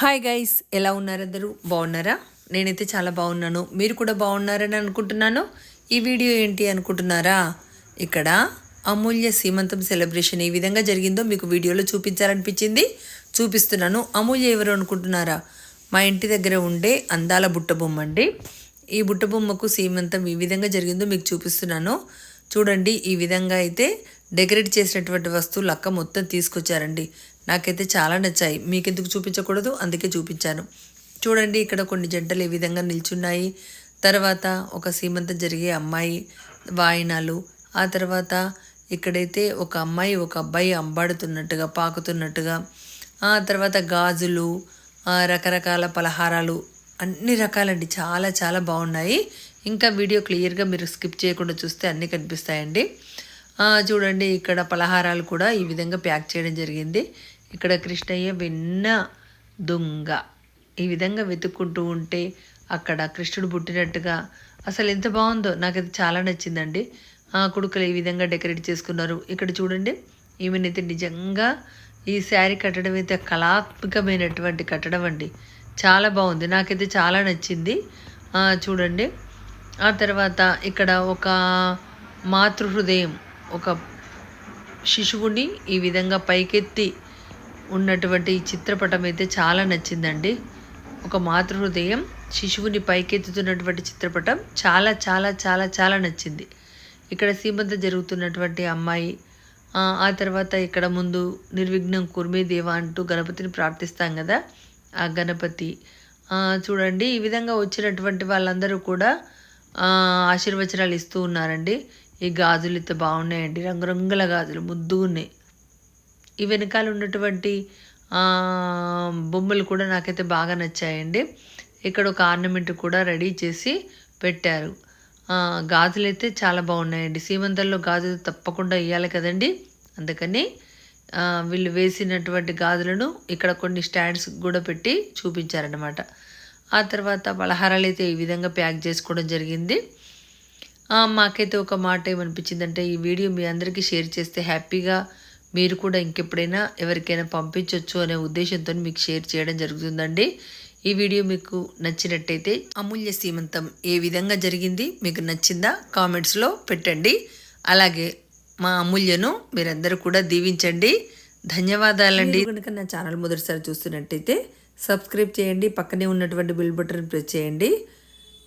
Hi guys ఎలా ఉన్నారు అందరూ? బాగున్నారా? నేనైతే చాలా బాగున్నాను. మీరు కూడా బాగున్నారని అనుకుంటున్నాను. ఈ వీడియో ఏంటి అనుకుంటున్నారా? ఇక్కడ అమూల్య సీమంతం సెలబ్రేషన్ ఏ విధంగా జరిగిందో మీకు వీడియోలో చూపించాలనిపించింది. చూపిస్తున్నాను. అమూల్య ఎవరు అనుకుంటున్నారా? మా ఇంటి దగ్గర ఉండే అందాల బుట్ట బొమ్మ అండి. ఈ బుట్ట బొమ్మకు సీమంతం ఈ విధంగా జరిగిందో మీకు చూపిస్తున్నాను. చూడండి ఈ విధంగా అయితే డెకరేట్ చేసినటువంటి వస్తువులు అక్క మొత్తం తీసుకొచ్చారండి. నాకైతే చాలా నచ్చాయి. మీకు ఎందుకు చూపించకూడదు? అందుకే చూపించాను. చూడండి ఇక్కడ కొన్ని జంటలు ఏ విధంగా నిల్చున్నాయి. తర్వాత ఒక సీమంతం జరిగే అమ్మాయి వాయినాలు. ఆ తర్వాత ఇక్కడైతే ఒక అమ్మాయి ఒక అబ్బాయి అంబాడుతున్నట్టుగా పాకుతున్నట్టుగా. ఆ తర్వాత గాజులు రకరకాల పలహారాలు అన్ని రకాలండి. చాలా చాలా బాగున్నాయి. ఇంకా వీడియో క్లియర్గా మీరు స్కిప్ చేయకుండా చూస్తే అన్నీ కనిపిస్తాయండి. చూడండి ఇక్కడ పలహారాలు కూడా ఈ విధంగా ప్యాక్ చేయడం జరిగింది. ఇక్కడ కృష్ణయ్య వెన్న దొంగ ఈ విధంగా వెతుక్కుంటూ ఉంటే అక్కడ కృష్ణుడు పుట్టినట్టుగా అసలు ఎంత బాగుందో నాకు అది చాలా నచ్చిందండి. ఆ కుడుకలు ఈ విధంగా డెకరేట్ చేసుకున్నారు. ఇక్కడ చూడండి ఈమెనైతే నిజంగా ఈ శారీ కట్టడం అయితే కళాత్మకమైనటువంటి కట్టడం అండి. చాలా బాగుంది నాకైతే చాలా నచ్చింది. చూడండి ఆ తర్వాత ఇక్కడ ఒక మాతృహృదయం ఒక శిశువుని ఈ విధంగా పైకెత్తి ఉన్నటువంటి ఈ చిత్రపటం అయితే చాలా నచ్చిందండి. ఒక మాతృహృదయం శిశువుని పైకెత్తుతున్నటువంటి చిత్రపటం చాలా చాలా చాలా చాలా నచ్చింది. ఇక్కడ సీమంత జరుగుతున్నటువంటి అమ్మాయి ఆ, తర్వాత ఇక్కడ ముందు నిర్విఘ్నం కుర్మే దేవ అంటూ గణపతిని ప్రార్థిస్తాం కదా ఆ గణపతి. చూడండి ఈ విధంగా వచ్చినటువంటి వాళ్ళందరూ కూడా ఆశీర్వచనాలు ఇస్తూ ఉన్నారండి. ఈ గాజులు ఇంత బాగున్నాయండి. రంగురంగుల గాజులు ముద్దుగా ఉన్నాయి. ఈ వెనకాల ఉన్నటువంటి బొమ్మలు కూడా నాకైతే బాగా నచ్చాయండి. ఇక్కడ ఒక ఆర్నమెంట్ కూడా రెడీ చేసి పెట్టారు. గాజులు అయితే చాలా బాగున్నాయండి. సీమంతంలో గాజులు తప్పకుండా ఇవ్వాలి కదండి. అందుకని వీళ్ళు వేసినటువంటి గాజులను ఇక్కడ కొన్ని స్టాండ్స్ కూడా పెట్టి చూపించారనమాట ఆ తర్వాత పలహారాలు అయితే ఈ విధంగా ప్యాక్ చేసుకోవడం జరిగింది. మాకైతే ఒక మాట ఏమనిపించిందంటే ఈ వీడియో మీ అందరికీ షేర్ చేస్తే హ్యాపీగా మీరు కూడా ఇంకెప్పుడైనా ఎవరికైనా పంపించవచ్చు అనే ఉద్దేశంతో మీకు షేర్ చేయడం జరుగుతుందండి. ఈ వీడియో మీకు నచ్చినట్టయితే అమూల్య సీమంతం ఏ విధంగా జరిగింది మీకు నచ్చిందా కామెంట్స్లో పెట్టండి. అలాగే మా అమూల్యను మీరందరూ కూడా దీవించండి. ధన్యవాదాలండి. కనుక నా ఛానల్ మొదటిసారి చూస్తున్నట్టయితే సబ్స్క్రైబ్ చేయండి పక్కనే ఉన్నటువంటి బిల్ బటన్ ప్రెస్ చేయండి.